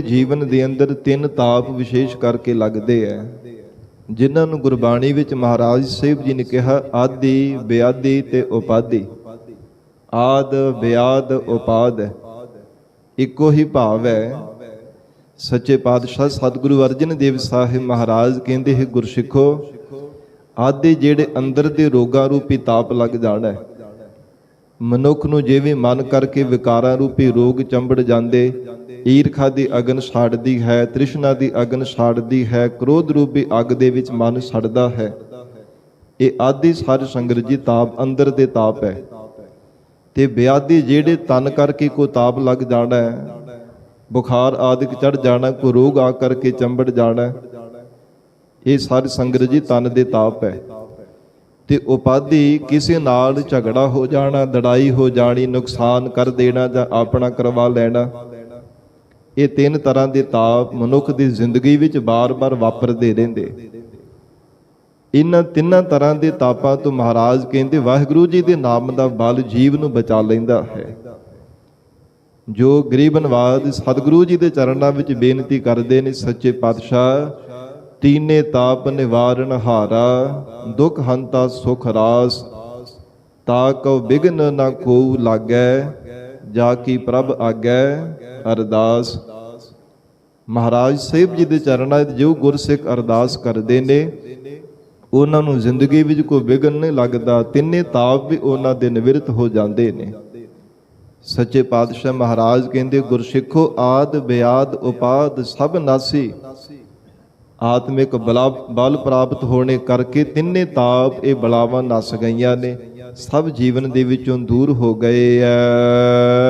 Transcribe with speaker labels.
Speaker 1: ਜੀਵਨ ਦੇ ਅੰਦਰ ਤਿੰਨ ਤਾਪ ਵਿਸ਼ੇਸ਼ ਕਰਕੇ ਲੱਗਦੇ ਐ। ਜਿਨ੍ਹਾਂ ਨੂੰ ਗੁਰਬਾਣੀ ਵਿੱਚ ਮਹਾਰਾਜ ਸਾਹਿਬ ਜੀ ਨੇ ਕਿਹਾ, ਆਦੀ ਬਿਆਦੀ ਤੇ ਉਪਾਦੀ। ਆਦ ਬਿਆਦ ਉਪਾਦ। ਇੱਕੋ ਹੀ ਭਾਵ ਹੈ ਸੱਚੇ ਪਾਤਸ਼ਾਹ ਸਤਿਗੁਰੂ ਅਰਜਨ ਦੇਵ ਸਾਹਿਬ ਮਹਾਰਾਜ ਕਹਿੰਦੇ ਹੈ, ਗੁਰਸਿੱਖੋ, ਆਦੇ ਜਿਹੜੇ ਅੰਦਰ ਦੇ ਰੋਗਾਂ ਰੂਪੀ ਤਾਪ ਲੱਗ ਜਾਣਾ ਹੈ ਮਨੁੱਖ ਨੂੰ ਜਿਵੇਂ ਮਨ ਕਰਕੇ ਵਿਕਾਰਾਂ ਰੂਪੀ ਰੋਗ ਚੰਬੜ ਜਾਂਦੇ, ਈਰਖਾ ਦੀ ਅਗਨ ਛਾੜਦੀ ਹੈ, ਤ੍ਰਿਸ਼ਨਾ ਦੀ ਅਗਨ ਛਾੜਦੀ ਹੈ, ਕ੍ਰੋਧ ਰੂਪੀ ਅੱਗ ਦੇ ਵਿੱਚ ਮਨ ਸੜਦਾ ਹੈ। ਇਹ ਆਦਿ ਸਾਧ ਸੰਗਤ ਜੀ ਤਾਪ ਅੰਦਰ ਦੇ ਤਾਪ ਹੈ। ਤੇ ਬਿਆਦੀ ਜਿਹੜੇ ਤਨ ਕਰਕੇ ਕੋ ਤਾਪ ਲੱਗ ਜਾਣਾ ਹੈ, ਬੁਖਾਰ ਆਦਿਕ ਚੜ ਜਾਣਾ, ਕੋ ਰੋਗ ਆ ਕਰਕੇ ਚੰਬੜ ਜਾਣਾ ਇਹ ਸਾਧ ਸੰਗਤ ਜੀ ਤਨ ਦੇ ਤਾਪ ਹੈ। ਤੇ ਉਪਾਧੀ ਕਿਸੇ ਨਾਲ ਝਗੜਾ ਹੋ ਜਾਣਾ, ਲੜਾਈ ਹੋ ਜਾਣੀ, ਨੁਕਸਾਨ ਕਰ ਦੇਣਾ ਜਾਂ ਆਪਣਾ ਕਰਵਾ ਲੈਣਾ। ਇਹ ਤਿੰਨ ਤਰ੍ਹਾਂ ਦੇ ਤਾਪ ਮਨੁੱਖ ਦੀ ਜ਼ਿੰਦਗੀ ਵਿੱਚ ਬਾਰ-ਬਾਰ ਵਾਪਰਦੇ ਰਹਿੰਦੇ। ਇਹਨਾਂ ਤਿੰਨਾਂ ਤਰ੍ਹਾਂ ਦੇ ਤਾਪਾਂ ਤੋਂ ਮਹਾਰਾਜ ਕਹਿੰਦੇ, ਵਾਹਿਗੁਰੂ ਜੀ ਦੇ ਨਾਮ ਦਾ ਬਲ ਜੀਵ ਨੂੰ ਬਚਾ ਲੈਂਦਾ ਹੈ। ਜੋ ਗਰੀਬ ਨਵਾਜ ਸਤਿਗੁਰੂ ਜੀ ਦੇ ਚਰਨਾਂ ਵਿੱਚ ਬੇਨਤੀ ਕਰਦੇ ਨੇ, ਸੱਚੇ ਪਾਤਸ਼ਾਹ ਤੀਨੇ ਤਾਪ ਨਿਵਾਰਨ ਹਾਰਾ, ਦੁਖ ਹੰਤਾ ਸੁਖ ਰਾਸ। ਤਾ ਕਉ ਬਿਗਨ ਨਾ ਕੋਉ ਲਾਗੈ, ਜਾ ਕੀ ਪ੍ਰਭ ਆਗੈ ਅਰਦਾਸ। ਮਹਾਰਾਜ ਸਾਹਿਬ ਜੀ ਦੇ ਚਰਨਾਂ ਵਿੱਚ ਜੋ ਗੁਰਸਿੱਖ ਅਰਦਾਸ ਕਰਦੇ ਨੇ, ਉਹਨਾਂ ਨੂੰ ਜ਼ਿੰਦਗੀ ਵਿੱਚ ਕੋਈ ਵਿਗਨ ਨਹੀਂ ਲੱਗਦਾ, ਤਿੰਨੇ ਤਾਪ ਵੀ ਉਹਨਾਂ ਦੇ ਨਿਵਰਤ ਹੋ ਜਾਂਦੇ ਨੇ। ਸੱਚੇ ਪਾਤਸ਼ਾਹ ਮਹਾਰਾਜ ਕਹਿੰਦੇ, ਗੁਰਸਿੱਖੋ ਆਦ ਬਿਆਦ ਉਪਾਦ ਸਭ ਨਾਸੀ। ਆਤਮਿਕ ਬਲਾ ਬਲ ਪ੍ਰਾਪਤ ਹੋਣੇ ਕਰਕੇ ਤਿੰਨੇ ਤਾਪ ਇਹ ਬਲਾਵਾਂ ਨਸ ਗਈਆਂ ਨੇ। ਸਭ ਜੀਵਨ ਦੇ ਵਿੱਚੋਂ ਦੂਰ ਹੋ ਗਏ ਐ।